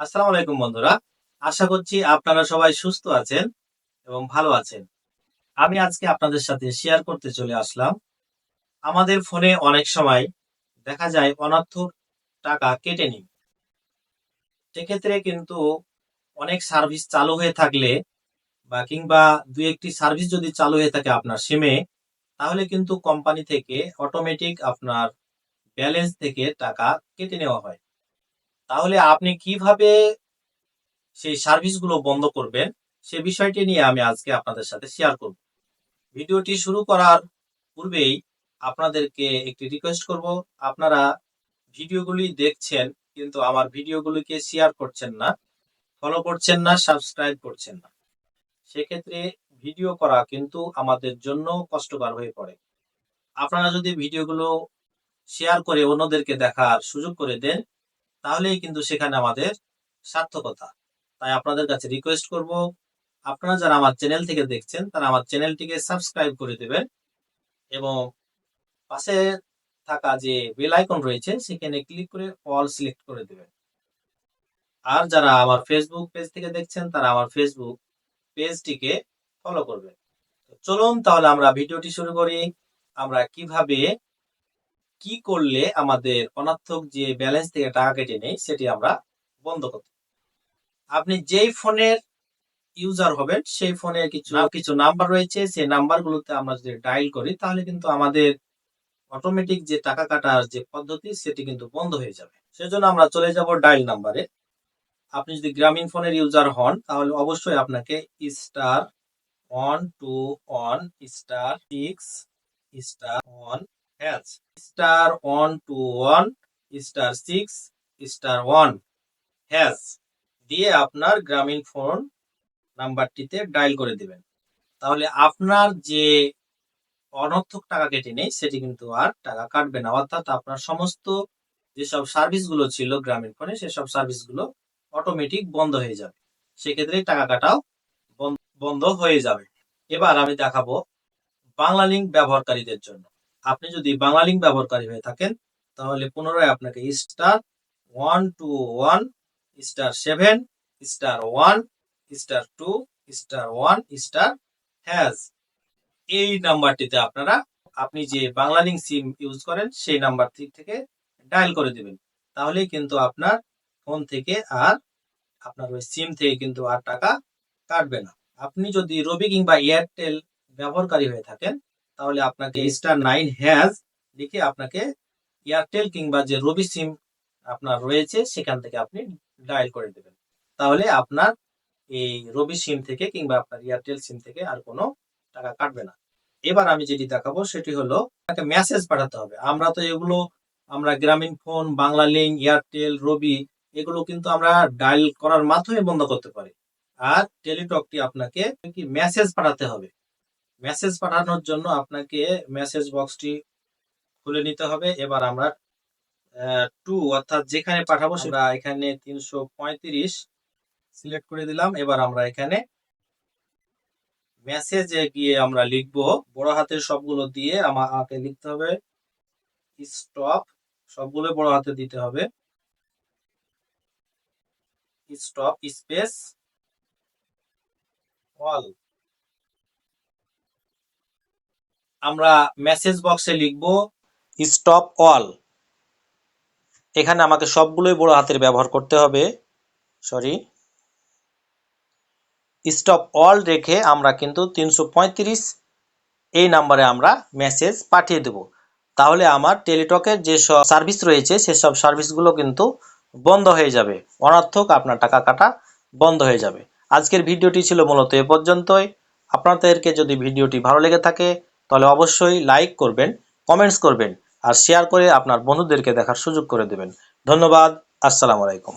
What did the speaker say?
আসসালামু আলাইকুম বন্ধুরা। আশা করছি আপনারা সবাই সুস্থ আছেন এবং ভালো আছেন। আমি আজকে আপনাদের সাথে শেয়ার করতে চলে আসলাম। আমাদের ফোনে অনেক সময় দেখা যায় অনর্থক টাকা কেটে নিই। সেক্ষেত্রে কিন্তু অনেক সার্ভিস চালু হয়ে থাকলে বা কিংবা দু একটি সার্ভিস যদি চালু হয়ে থাকে আপনার সিমে তাহলে কিন্তু কোম্পানি থেকে অটোমেটিক আপনার ব্যালেন্স থেকে টাকা কেটে নেওয়া হয়। তাহলে আপনি কীভাবে সেই সার্ভিসগুলো বন্ধ করবেন, সে বিষয়টি নিয়ে আমি আজকে আপনাদের সাথে শেয়ার করব। ভিডিওটি শুরু করার পূর্বেই আপনাদেরকে একটি রিকোয়েস্ট করব। আপনারা ভিডিওগুলি দেখছেন কিন্তু আমার ভিডিওগুলিকে শেয়ার করছেন না ফলো করছেন না সাবস্ক্রাইব করছেন না। সেক্ষেত্রে ভিডিও করা কিন্তু আমাদের জন্য কষ্টকর হয়ে পড়ে। আপনারা যদি ভিডিওগুলো শেয়ার করে অন্যদেরকে দেখার সুযোগ করে দেন তাহলেই কিন্তু সেখানে আমাদের সার্থকতা। তাই আপনাদের কাছে রিকোয়েস্ট করব, আপনারা যারা আমার চ্যানেল থেকে দেখছেন, তারা আমার চ্যানেলটিকে সাবস্ক্রাইব করে দেবেন এবং পাশে থাকা যে বেল আইকন রয়েছে, সেখানে ক্লিক করে অল সিলেক্ট করে দেবেন। আর যারা আমার ফেসবুক পেজ থেকে দেখছেন, তারা আমার ফেসবুক পেজটিকে ফলো করবেন। চলুন তাহলে আমরা ভিডিওটি শুরু করি। আমরা কীভাবে কি করলে আমাদের অনার্থক যে ব্যালেন্স থেকে টাকা কেটে নেই সেটি আমরা বন্ধ করতে আপনি যেই ফোনের ইউজার হবেন, সেই ফোনের কিছু কিছু নাম্বার রয়েছে, সেই নাম্বারগুলোতে আমরা যদি ডায়াল করি, তাহলে কিন্তু আমাদের অটোমেটিক যে টাকা কাটার যে পদ্ধতি, সেটি কিন্তু বন্ধ হয়ে যাবে। সেজন্য আমরা চলে যাব ডায়াল নাম্বারে আপনি যদি গ্রামীণ ফোনের ইউজার হন, তাহলে অবশ্যই আপনাকে star one two one star six star one hash star one two one star six star one hash দিয়ে আপনার গ্রামীণ ফোন নাম্বারটিতে ডায়াল করে দিবেন। তাহলে আপনার যে অনর্থক টাকা কেটে নেই সেটি কিন্তু আর টাকা কাটবে না। অর্থাৎ আপনার সমস্ত যেসব সার্ভিসগুলো ছিল গ্রামীণ ফোনে, সেসব সার্ভিসগুলো অটোমেটিক বন্ধ হয়ে যাবে। সেক্ষেত্রে টাকা কাটাও বন- বন্ধ হয়ে যাবে। এবার আমি দেখাবো বাংলা লিঙ্ক ব্যবহারকারীদের জন্য। আপনি যদি বাংলা লিঙ্ক ব্যবহারকারী হয়ে থাকেন, তাহলে পুনরায় আপনাকে star one two one star seven star one star two star one star hash এই নাম্বারটিতে আপনারা, আপনি যে বাংলা লিঙ্ক সিম ইউজ করেন, সেই নাম্বারটি থেকে ডায়াল করে দিবেন। তাহলেই কিন্তু আপনার ফোন থেকে আর আপনার ওই সিম থেকে কিন্তু আর টাকা কাটবে না। আপনি যদি রবি কিংবা এয়ারটেল ব্যবহারকারী হয়ে থাকেন তাহলে আপনাকে স্টার নাইন হ্যাজ লিখে আপনাকে এয়ারটেল কিংবা যে রবি সিম আপনার রয়েছে, সেখান থেকে আপনি ডায়াল করে দেবেন। তাহলে আপনার এই রবি সিম থেকে কিংবা আপনার এয়ারটেল সিম থেকে আর কোনো টাকা কাটবে না। এবার আমি যেটি দেখাবো, সেটি হলো একটা মেসেজ পাঠাতে হবে। আমরা তো এগুলো, আমরা Grameen phone Banglalink Airtel Robi এগুলো কিন্তু আমরা ডায়াল করার মাধ্যমে বন্ধ করতে পারি। আর টেলিটকটি আপনাকে কি মেসেজ পাঠাতে হবে? মেসেজ পাঠানোর জন্য আপনাকে মেসেজ বক্সটি খুলে নিতে হবে। এবার আমরা টু অর্থাৎ যেখানে পাঠাবো সেটা এখানে তিনশো পঁয়ত্রিশ সিলেক্ট করে দিলাম। এবার আমরা এখানে মেসেজে গিয়ে আমরা লিখব, বড় হাতের সবগুলো দিয়ে আমা- আমাকে লিখতে হবে। স্টপ সবগুলো বড় হাতে দিতে হবে। স্টপ স্পেস অল আমরা মেসেজ বক্সে লিখব স্টপ অল এখানে আমাকে সবগুলোই বড় হাতের ব্যবহার করতে হবে সরি স্টপ অল রেখে আমরা কিন্তু তিনশো পঁয়ত্রিশ এই নাম্বারে আমরা মেসেজ পাঠিয়ে দেব। তাহলে আমার টেলিটকের যে সার্ভিস রয়েছে সেসব সার্ভিসগুলো কিন্তু বন্ধ হয়ে যাবে। অনার্থক আপনার টাকা কাটা বন্ধ হয়ে যাবে। আজকের ভিডিওটি ছিল মূলত এ পর্যন্তই। আপনাদেরকে যদি ভিডিওটি ভালো লেগে থাকে তাহলে অবশ্যই লাইক করবেন কমেন্টস করবেন আর শেয়ার করে আপনার বন্ধুদেরকে দেখার সুযোগ করে দেবেন। ধন্যবাদ, আসসালামু আলাইকুম।